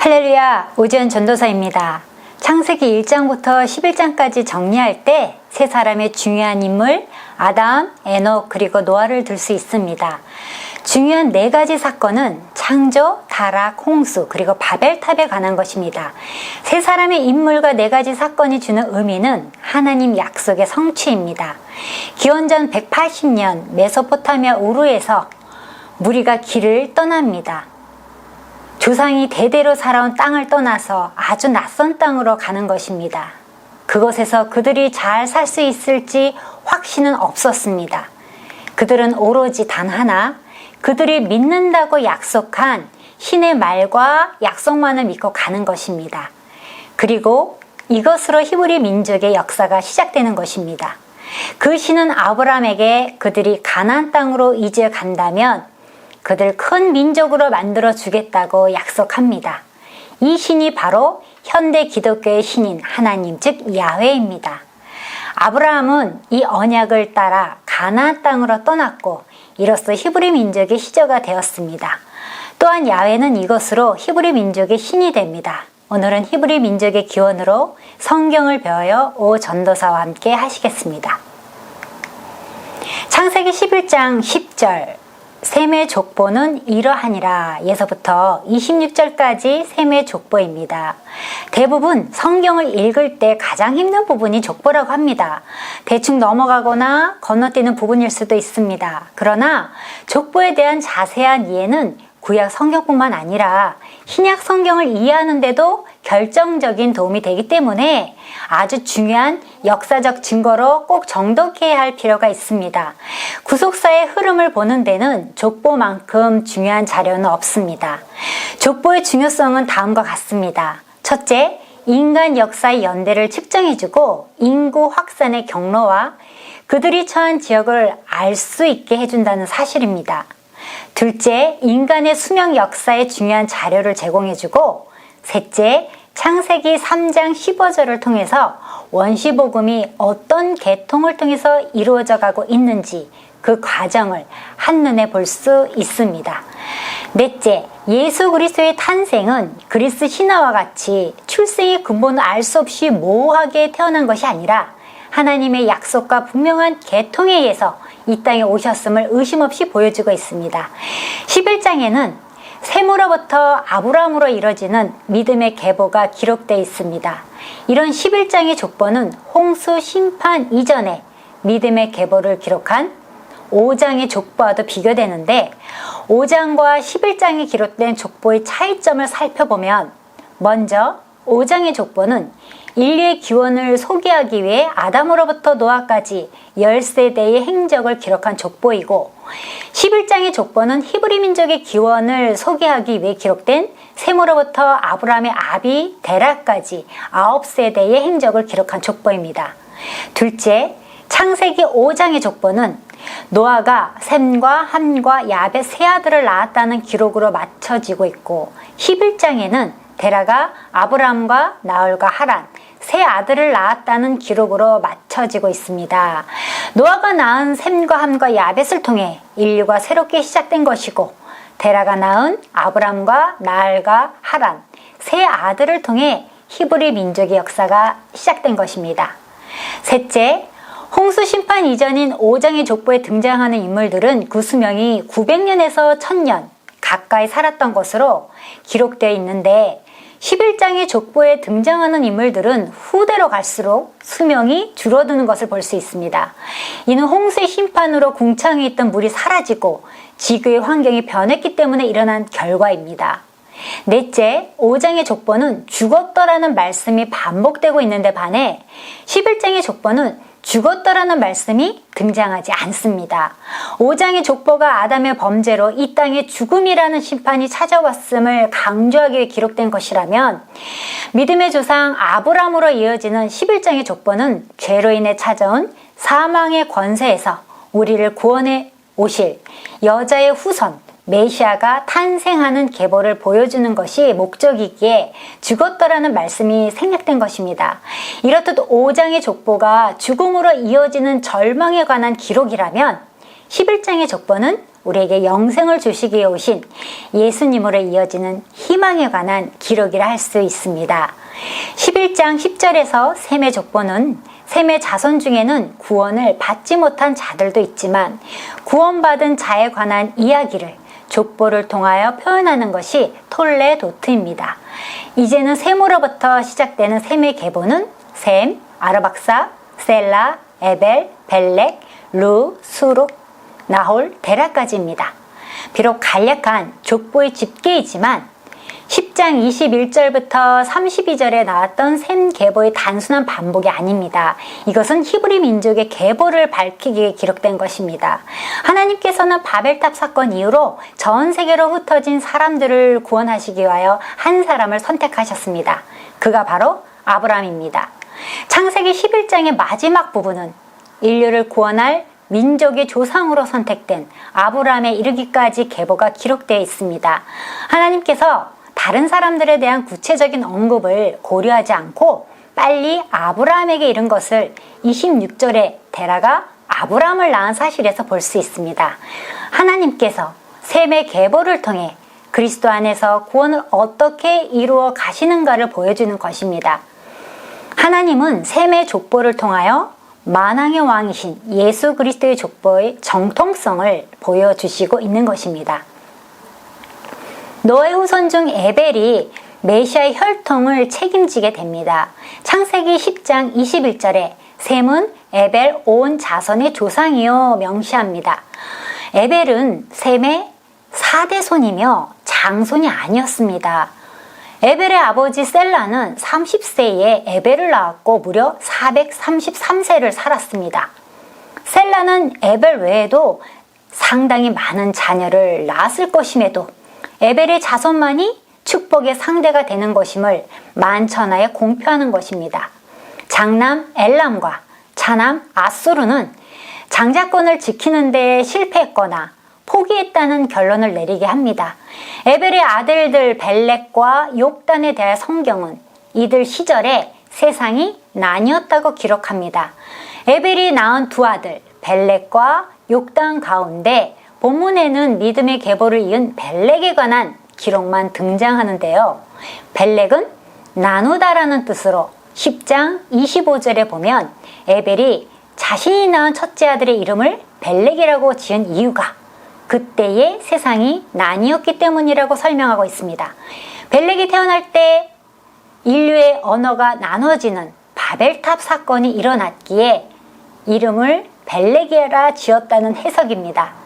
할렐루야, 오지연 전도사입니다. 창세기 1장부터 11장까지 정리할 때 세 사람의 중요한 인물, 아담, 에녹, 그리고 노아를 들 수 있습니다. 중요한 네 가지 사건은 창조, 타락, 홍수, 그리고 바벨탑에 관한 것입니다. 세 사람의 인물과 네 가지 사건이 주는 의미는 하나님 약속의 성취입니다. 기원전 180년 메소포타미아 우르에서 무리가 길을 떠납니다. 조상이 대대로 살아온 땅을 떠나서 아주 낯선 땅으로 가는 것입니다. 그곳에서 그들이 잘 살 수 있을지 확신은 없었습니다. 그들은 오로지 단 하나, 그들이 믿는다고 약속한 신의 말과 약속만을 믿고 가는 것입니다. 그리고 이것으로 히브리 민족의 역사가 시작되는 것입니다. 그 신은 아브라함에게 그들이 가나안 땅으로 이제 간다면 그들 큰 민족으로 만들어 주겠다고 약속합니다. 이 신이 바로 현대 기독교의 신인 하나님 즉 야훼입니다. 아브라함은 이 언약을 따라 가나안 땅으로 떠났고 이로써 히브리 민족의 시저가 되었습니다. 또한 야훼는 이것으로 히브리 민족의 신이 됩니다. 오늘은 히브리 민족의 기원으로 성경을 배워요 오 전도사와 함께 하시겠습니다. 창세기 11장 10절 셈의 족보는 이러하니라 예서부터 26절까지 셈의 족보입니다. 대부분 성경을 읽을 때 가장 힘든 부분이 족보라고 합니다. 대충 넘어가거나 건너뛰는 부분일 수도 있습니다. 그러나 족보에 대한 자세한 이해는 구약 성경뿐만 아니라 신약 성경을 이해하는데도 결정적인 도움이 되기 때문에 아주 중요한 역사적 증거로 꼭 정독해야 할 필요가 있습니다. 구속사의 흐름을 보는 데는 족보만큼 중요한 자료는 없습니다. 족보의 중요성은 다음과 같습니다. 첫째, 인간 역사의 연대를 측정해주고 인구 확산의 경로와 그들이 처한 지역을 알 수 있게 해준다는 사실입니다. 둘째, 인간의 수명 역사에 중요한 자료를 제공해주고, 셋째, 창세기 3장 15절을 통해서 원시복음이 어떤 계통을 통해서 이루어져 가고 있는지 그 과정을 한눈에 볼 수 있습니다. 넷째, 예수 그리스도의 탄생은 그리스 신화와 같이 출생의 근본을 알 수 없이 모호하게 태어난 것이 아니라 하나님의 약속과 분명한 계통에 의해서 이 땅에 오셨음을 의심 없이 보여주고 있습니다. 11장에는 셈으로부터 아브라함으로 이뤄지는 믿음의 계보가 기록되어 있습니다. 이런 11장의 족보는 홍수 심판 이전에 믿음의 계보를 기록한 5장의 족보와도 비교되는데 5장과 11장에 기록된 족보의 차이점을 살펴보면 먼저 5장의 족보는 인류의 기원을 소개하기 위해 아담으로부터 노아까지 10세대의 행적을 기록한 족보이고 11장의 족보는 히브리 민족의 기원을 소개하기 위해 기록된 셈으로부터 아브라함의 아비 데라까지 9세대의 행적을 기록한 족보입니다. 둘째, 창세기 5장의 족보는 노아가 셈과 함과 야벳 세 아들을 낳았다는 기록으로 맞춰지고 있고 11장에는 데라가 아브라함과 나홀과 하란 세 아들을 낳았다는 기록으로 맞춰지고 있습니다. 노아가 낳은 셈과 함과 야벳을 통해 인류가 새롭게 시작된 것이고 데라가 낳은 아브라함과 나알과 하란 세 아들을 통해 히브리 민족의 역사가 시작된 것입니다. 셋째, 홍수 심판 이전인 5장의 족보에 등장하는 인물들은 그 수명이 900년에서 1000년 가까이 살았던 것으로 기록되어 있는데 11장의 족보에 등장하는 인물들은 후대로 갈수록 수명이 줄어드는 것을 볼 수 있습니다. 이는 홍수의 심판으로 궁창에 있던 물이 사라지고 지구의 환경이 변했기 때문에 일어난 결과입니다. 넷째, 5장의 족보는 죽었더라는 말씀이 반복되고 있는데 반해 11장의 족보는 죽었더라는 말씀이 등장하지 않습니다. 5장의 족보가 아담의 범죄로 이 땅에 죽음이라는 심판이 찾아왔음을 강조하기 기록된 것이라면 믿음의 조상 아브람으로 이어지는 11장의 족보는 죄로 인해 찾아온 사망의 권세에서 우리를 구원해 오실 여자의 후손 메시아가 탄생하는 계보를 보여주는 것이 목적이기에 죽었더라는 말씀이 생략된 것입니다. 이렇듯 5장의 족보가 죽음으로 이어지는 절망에 관한 기록이라면 11장의 족보는 우리에게 영생을 주시기 위해 오신 예수님으로 이어지는 희망에 관한 기록이라 할 수 있습니다. 11장 10절에서 셈의 족보는 셈의 자손 중에는 구원을 받지 못한 자들도 있지만 구원받은 자에 관한 이야기를 족보를 통하여 표현하는 것이 톨레도트입니다. 이제는 셈으로부터 시작되는 셈의 계보는 셈, 아르박사, 셀라, 에벨, 벨렉, 루, 수룩, 나홀, 데라까지입니다. 비록 간략한 족보의 집계이지만 10장 21절부터 32절에 나왔던 셈 계보의 단순한 반복이 아닙니다. 이것은 히브리 민족의 계보를 밝히기 위해 기록된 것입니다. 하나님께서는 바벨탑 사건 이후로 전 세계로 흩어진 사람들을 구원하시기 위하여 한 사람을 선택하셨습니다. 그가 바로 아브라함입니다. 창세기 11장의 마지막 부분은 인류를 구원할 민족의 조상으로 선택된 아브라함에 이르기까지 계보가 기록되어 있습니다. 하나님께서 다른 사람들에 대한 구체적인 언급을 고려하지 않고 빨리 아브라함에게 이른 것을 26절에 데라가 아브라함을 낳은 사실에서 볼 수 있습니다. 하나님께서 셈의 계보를 통해 그리스도 안에서 구원을 어떻게 이루어 가시는가를 보여주는 것입니다. 하나님은 셈의 족보를 통하여 만왕의 왕이신 예수 그리스도의 족보의 정통성을 보여주시고 있는 것입니다. 노의 후손 중 에벨이 메시아의 혈통을 책임지게 됩니다. 창세기 10장 21절에 셈은 에벨 온 자손의 조상이요 명시합니다. 에벨은 셈의 4대 손이며 장손이 아니었습니다. 에벨의 아버지 셀라는 30세에 에벨을 낳았고 무려 433세를 살았습니다. 셀라는 에벨 외에도 상당히 많은 자녀를 낳았을 것임에도 에벨의 자손만이 축복의 상대가 되는 것임을 만천하에 공표하는 것입니다. 장남 엘람과 차남 아수르는 장자권을 지키는 데 실패했거나 포기했다는 결론을 내리게 합니다. 에벨의 아들들 벨렉과 욕단에 대한 성경은 이들 시절에 세상이 나뉘었다고 기록합니다. 에벨이 낳은 두 아들 벨렉과 욕단 가운데 본문에는 믿음의 계보를 이은 벨렉에 관한 기록만 등장하는데요. 벨렉은 나누다라는 뜻으로 10장 25절에 보면 에벨이 자신이 낳은 첫째 아들의 이름을 벨렉이라고 지은 이유가 그때의 세상이 나뉘었기 때문이라고 설명하고 있습니다. 벨렉이 태어날 때 인류의 언어가 나눠지는 바벨탑 사건이 일어났기에 이름을 벨렉이라 지었다는 해석입니다.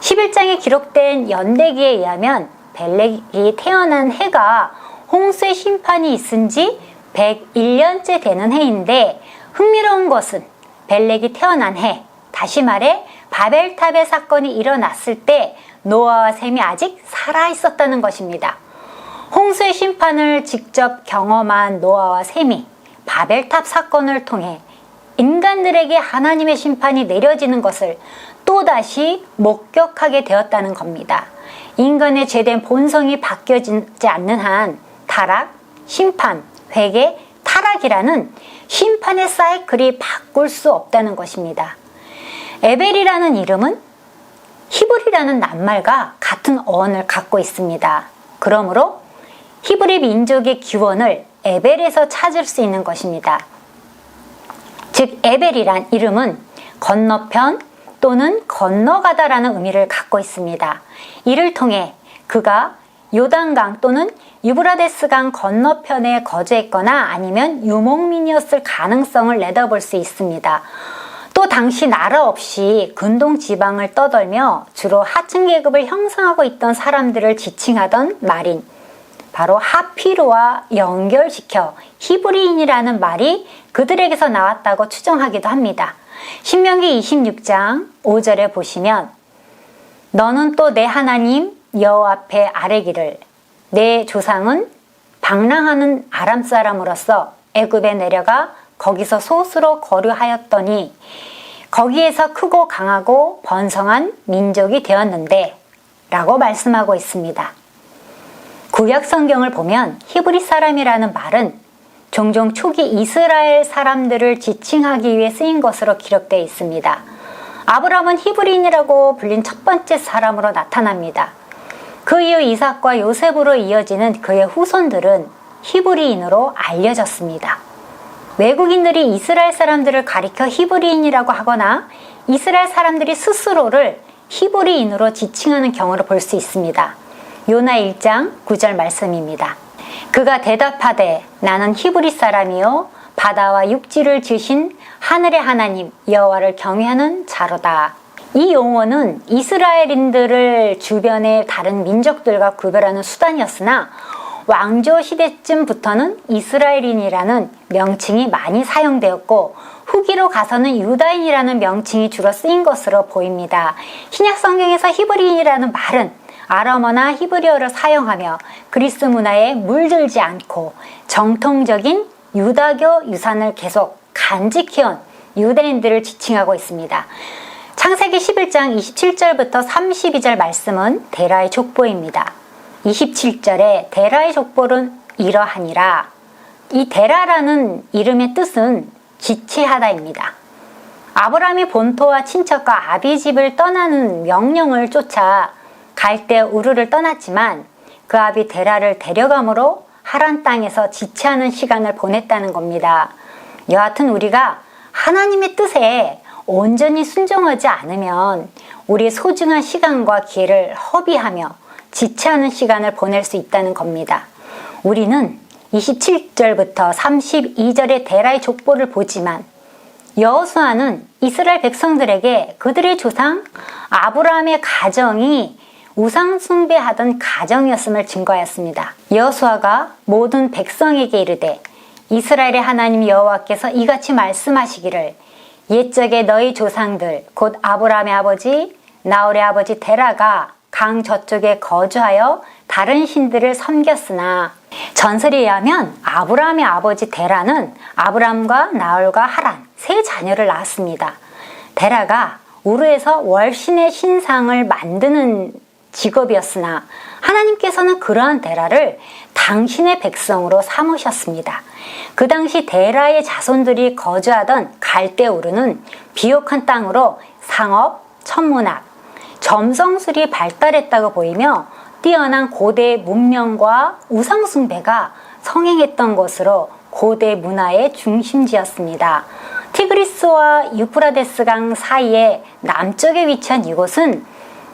11장에 기록된 연대기에 의하면 벨렉이 태어난 해가 홍수의 심판이 있은 지 101년째 되는 해인데 흥미로운 것은 벨렉이 태어난 해, 다시 말해 바벨탑의 사건이 일어났을 때 노아와 셈이 아직 살아 있었다는 것입니다. 홍수의 심판을 직접 경험한 노아와 셈이 바벨탑 사건을 통해 인간들에게 하나님의 심판이 내려지는 것을 또다시 목격하게 되었다는 겁니다. 인간의 죄된 본성이 바뀌어지지 않는 한 타락, 심판, 회개, 타락이라는 심판의 사이클이 바꿀 수 없다는 것입니다. 에벨이라는 이름은 히브리라는 낱말과 같은 어원을 갖고 있습니다. 그러므로 히브리 민족의 기원을 에벨에서 찾을 수 있는 것입니다. 즉 에벨이란 이름은 건너편 또는 건너가다라는 의미를 갖고 있습니다. 이를 통해 그가 요단강 또는 유브라데스강 건너편에 거주했거나 아니면 유목민이었을 가능성을 내다볼 수 있습니다. 또 당시 나라 없이 근동 지방을 떠돌며 주로 하층 계급을 형성하고 있던 사람들을 지칭하던 말인 바로 하피로와 연결시켜 히브리인이라는 말이 그들에게서 나왔다고 추정하기도 합니다. 신명기 26장 5절에 보시면 너는 또 내 하나님 여호와 앞에 아뢰기를 내 조상은 방랑하는 아람 사람으로서 애굽에 내려가 거기서 소수로 거류하였더니 거기에서 크고 강하고 번성한 민족이 되었는데 라고 말씀하고 있습니다. 구약 성경을 보면 히브리 사람이라는 말은 종종 초기 이스라엘 사람들을 지칭하기 위해 쓰인 것으로 기록되어 있습니다. 아브라함은 히브리인이라고 불린 첫 번째 사람으로 나타납니다. 그 이후 이삭과 요셉으로 이어지는 그의 후손들은 히브리인으로 알려졌습니다. 외국인들이 이스라엘 사람들을 가리켜 히브리인이라고 하거나 이스라엘 사람들이 스스로를 히브리인으로 지칭하는 경우를 볼 수 있습니다. 요나 1장 9절 말씀입니다. 그가 대답하되 나는 히브리 사람이요 바다와 육지를 지으신 하늘의 하나님 여호와를 경외하는 자로다. 이 용어는 이스라엘인들을 주변의 다른 민족들과 구별하는 수단이었으나 왕조 시대쯤부터는 이스라엘인이라는 명칭이 많이 사용되었고 후기로 가서는 유다인이라는 명칭이 주로 쓰인 것으로 보입니다. 신약 성경에서 히브리인이라는 말은 아람어나 히브리어를 사용하며 그리스 문화에 물들지 않고 정통적인 유다교 유산을 계속 간직해온 유대인들을 지칭하고 있습니다. 창세기 11장 27절부터 32절 말씀은 데라의 족보입니다. 27절에 데라의 족보는 이러하니라. 이 데라라는 이름의 뜻은 지체하다입니다. 아브라함이 본토와 친척과 아비 집을 떠나는 명령을 쫓아 갈대 우르를 떠났지만 그 아비 데라를 데려감으로 하란 땅에서 지체하는 시간을 보냈다는 겁니다. 여하튼 우리가 하나님의 뜻에 온전히 순종하지 않으면 우리의 소중한 시간과 기회를 허비하며 지체하는 시간을 보낼 수 있다는 겁니다. 우리는 27절부터 32절의 데라의 족보를 보지만 여호수아는 이스라엘 백성들에게 그들의 조상 아브라함의 가정이 우상 숭배하던 가정이었음을 증거하였습니다. 여호수아가 모든 백성에게 이르되 이스라엘의 하나님 여호와께서 이같이 말씀하시기를 옛적에 너희 조상들 곧 아브라함의 아버지 나홀의 아버지 데라가 강 저쪽에 거주하여 다른 신들을 섬겼으나 전설에 의하면 아브라함의 아버지 데라는 아브라함과 나홀과 하란 세 자녀를 낳았습니다. 데라가 우르에서 월신의 신상을 만드는 직업이었으나 하나님께서는 그러한 데라를 당신의 백성으로 삼으셨습니다. 그 당시 데라의 자손들이 거주하던 갈대우르는 비옥한 땅으로 상업, 천문학, 점성술이 발달했다고 보이며 뛰어난 고대 문명과 우상숭배가 성행했던 것으로 고대 문화의 중심지였습니다. 티그리스와 유프라데스강 사이에 남쪽에 위치한 이곳은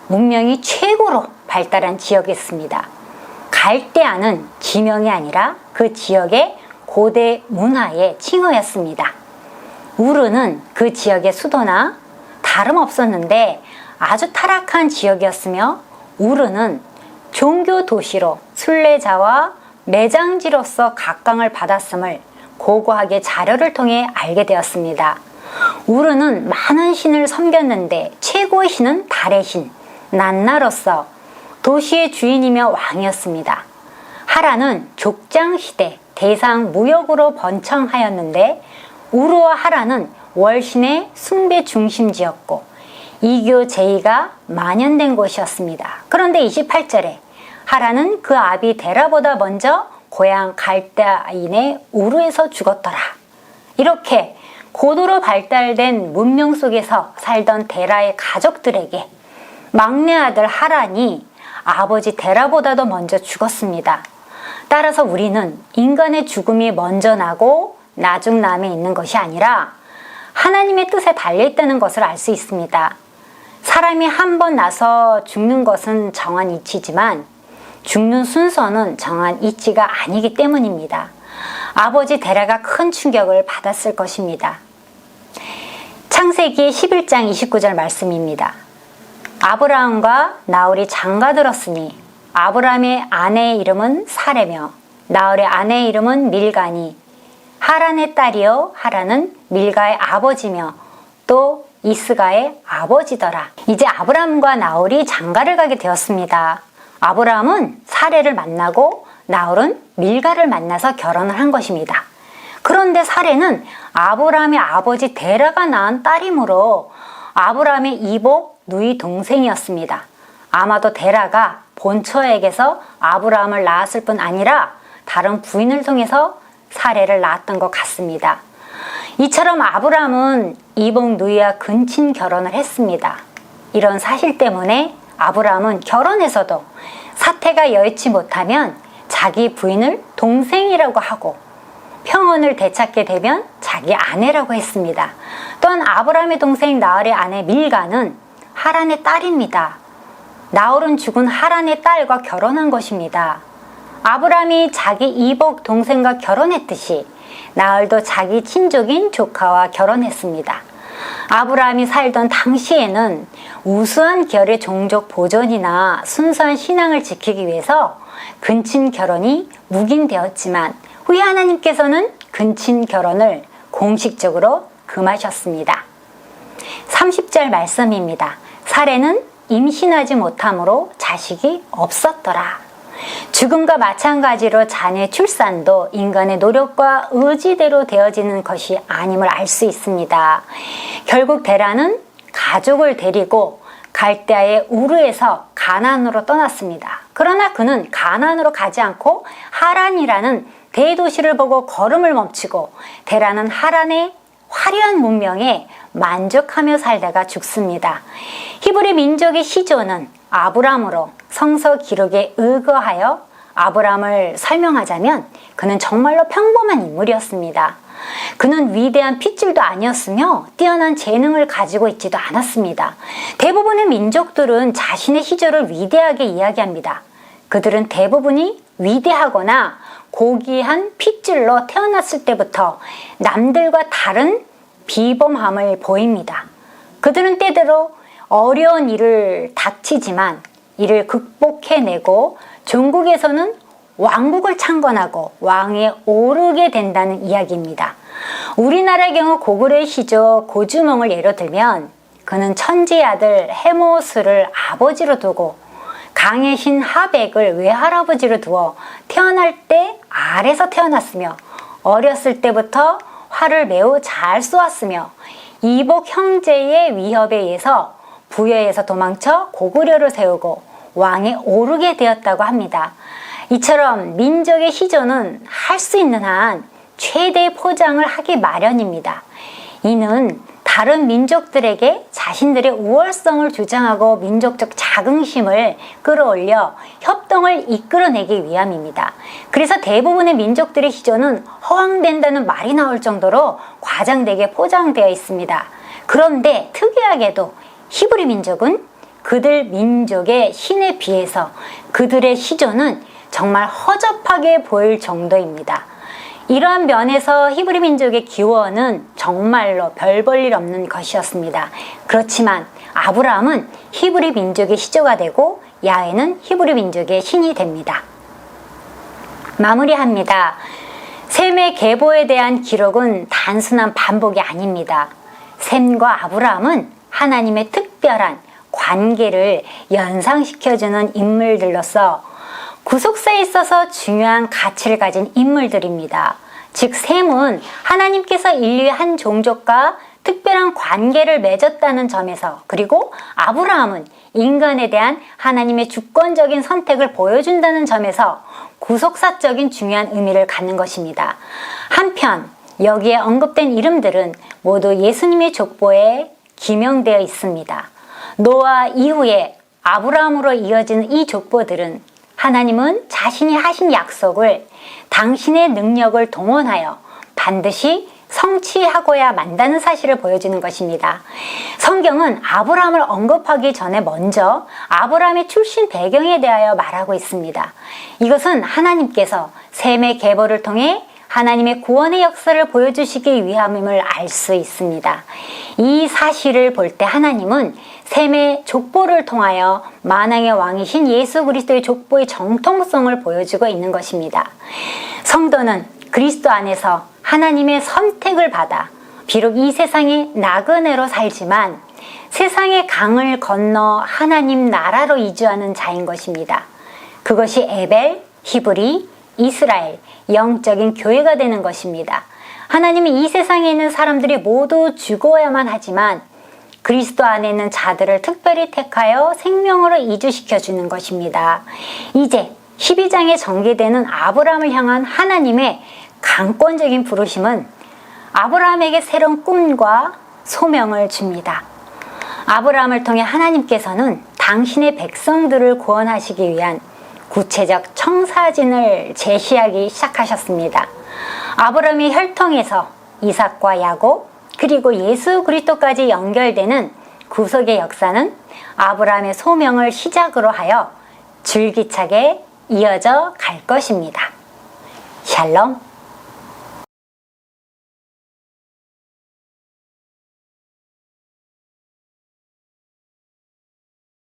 문명이 최고로 발달한 지역이었습니다. 갈대아는 지명이 아니라 그 지역의 고대 문화의 칭호였습니다. 우르는 그 지역의 수도나 다름없었는데 아주 타락한 지역이었으며 우르는 종교 도시로 순례자와 매장지로서 각광을 받았음을 고고하게 자료를 통해 알게 되었습니다. 우르는 많은 신을 섬겼는데 최고의 신은 달의 신, 난나로서 도시의 주인이며 왕이었습니다. 하라는 족장 시대 대상 무역으로 번창하였는데 우르와 하라는 월신의 숭배 중심지였고 이교 제의가 만연된 곳이었습니다. 그런데 28절에 하라는 그 아비 데라보다 먼저 고향 갈대아인의 우르에서 죽었더라. 이렇게 고도로 발달된 문명 속에서 살던 데라의 가족들에게 막내 아들 하란이 아버지 데라보다도 먼저 죽었습니다. 따라서 우리는 인간의 죽음이 먼저 나고 나중 남에 있는 것이 아니라 하나님의 뜻에 달려 있다는 것을 알 수 있습니다. 사람이 한 번 나서 죽는 것은 정한 이치지만 죽는 순서는 정한 이치가 아니기 때문입니다. 아버지 데라가 큰 충격을 받았을 것입니다. 창세기 11장 29절 말씀입니다. 아브라함과 나홀이 장가 들었으니 아브라함의 아내의 이름은 사레며 나홀의 아내의 이름은 밀가니 하란의 딸이요 하란은 밀가의 아버지며 또 이스가의 아버지더라. 이제 아브라함과 나홀이 장가를 가게 되었습니다. 아브라함은 사레를 만나고 나홀은 밀가를 만나서 결혼을 한 것입니다. 그런데 사레는 아브라함의 아버지 데라가 낳은 딸이므로 아브라함의 이복 누이 동생이었습니다. 아마도 데라가 본처에게서 아브라함을 낳았을 뿐 아니라 다른 부인을 통해서 사례를 낳았던 것 같습니다. 이처럼 아브라함은 이복 누이와 근친 결혼을 했습니다. 이런 사실 때문에 아브라함은 결혼해서도 사태가 여의치 못하면 자기 부인을 동생이라고 하고 평원을 되찾게 되면 자기 아내라고 했습니다. 또한 아브라함의 동생 나홀의 아내 밀가는 하란의 딸입니다. 나홀은 죽은 하란의 딸과 결혼한 것입니다. 아브라함이 자기 이복 동생과 결혼했듯이 나홀도 자기 친족인 조카와 결혼했습니다. 아브라함이 살던 당시에는 우수한 결의 종족 보존이나 순수한 신앙을 지키기 위해서 근친 결혼이 묵인되었지만 후에 하나님께서는 근친 결혼을 공식적으로 금하셨습니다. 30절 말씀입니다. 사례는 임신하지 못함으로 자식이 없었더라. 죽음과 마찬가지로 자녀 출산도 인간의 노력과 의지대로 되어지는 것이 아님을 알 수 있습니다. 결국 데라는 가족을 데리고 갈대아의 우르에서 가난으로 떠났습니다. 그러나 그는 가난으로 가지 않고 하란이라는 대도시를 보고 걸음을 멈추고 데라는 하란의 화려한 문명에 만족하며 살다가 죽습니다. 히브리 민족의 시조는 아브람으로 성서 기록에 의거하여 아브람을 설명하자면 그는 정말로 평범한 인물이었습니다. 그는 위대한 핏줄도 아니었으며 뛰어난 재능을 가지고 있지도 않았습니다. 대부분의 민족들은 자신의 시조를 위대하게 이야기합니다. 그들은 대부분이 위대하거나 고귀한 핏줄로 태어났을 때부터 남들과 다른 비범함을 보입니다. 그들은 때대로 어려운 일을 닥치지만 이를 극복해내고 종국에서는 왕국을 창건하고 왕에 오르게 된다는 이야기입니다. 우리나라의 경우 고구려의 시조 고주몽을 예로 들면 그는 천지의 아들 해모스를 아버지로 두고 강의 신 하백을 외할아버지로 두어 태어날 때 아래서 태어났으며 어렸을 때부터 활을 매우 잘 쏘았으며 이복 형제의 위협에 의해서 부여에서 도망쳐 고구려를 세우고 왕에 오르게 되었다고 합니다. 이처럼 민족의 시조는 할 수 있는 한 최대의 포장을 하기 마련입니다. 이는 다른 민족들에게 자신들의 우월성을 주장하고 민족적 자긍심을 끌어올려 협동을 이끌어내기 위함입니다. 그래서 대부분의 민족들의 시조는 허황된다는 말이 나올 정도로 과장되게 포장되어 있습니다. 그런데 특이하게도 히브리 민족은 그들 민족의 신에 비해서 그들의 시조는 정말 허접하게 보일 정도입니다. 이러한 면에서 히브리 민족의 기원은 정말로 별 볼 일 없는 것이었습니다. 그렇지만 아브라함은 히브리 민족의 시조가 되고 야훼는 히브리 민족의 신이 됩니다. 마무리합니다. 셈의 계보에 대한 기록은 단순한 반복이 아닙니다. 셈과 아브라함은 하나님의 특별한 관계를 연상시켜주는 인물들로서 구속사에 있어서 중요한 가치를 가진 인물들입니다. 즉, 셈은 하나님께서 인류의 한 종족과 특별한 관계를 맺었다는 점에서 그리고 아브라함은 인간에 대한 하나님의 주권적인 선택을 보여준다는 점에서 구속사적인 중요한 의미를 갖는 것입니다. 한편 여기에 언급된 이름들은 모두 예수님의 족보에 기명되어 있습니다. 노아 이후에 아브라함으로 이어지는 이 족보들은 하나님은 자신이 하신 약속을 당신의 능력을 동원하여 반드시 성취하고야 만다는 사실을 보여주는 것입니다. 성경은 아브라함을 언급하기 전에 먼저 아브라함의 출신 배경에 대하여 말하고 있습니다. 이것은 하나님께서 셈의 계보를 통해 하나님의 구원의 역사를 보여주시기 위함임을 알 수 있습니다. 이 사실을 볼 때 하나님은 셈의 족보를 통하여 만왕의 왕이신 예수 그리스도의 족보의 정통성을 보여주고 있는 것입니다. 성도는 그리스도 안에서 하나님의 선택을 받아 비록 이 세상에 나그네로 살지만 세상의 강을 건너 하나님 나라로 이주하는 자인 것입니다. 그것이 에벨, 히브리, 이스라엘, 영적인 교회가 되는 것입니다. 하나님이 이 세상에 있는 사람들이 모두 죽어야만 하지만 그리스도 안에 있는 자들을 특별히 택하여 생명으로 이주시켜 주는 것입니다. 이제 12장에 전개되는 아브라함을 향한 하나님의 강권적인 부르심은 아브라함에게 새로운 꿈과 소명을 줍니다. 아브라함을 통해 하나님께서는 당신의 백성들을 구원하시기 위한 구체적 청사진을 제시하기 시작하셨습니다. 아브라함의 혈통에서 이삭과 야곱 그리고 예수 그리스도까지 연결되는 구속의 역사는 아브라함의 소명을 시작으로 하여 줄기차게 이어져 갈 것입니다. 샬롬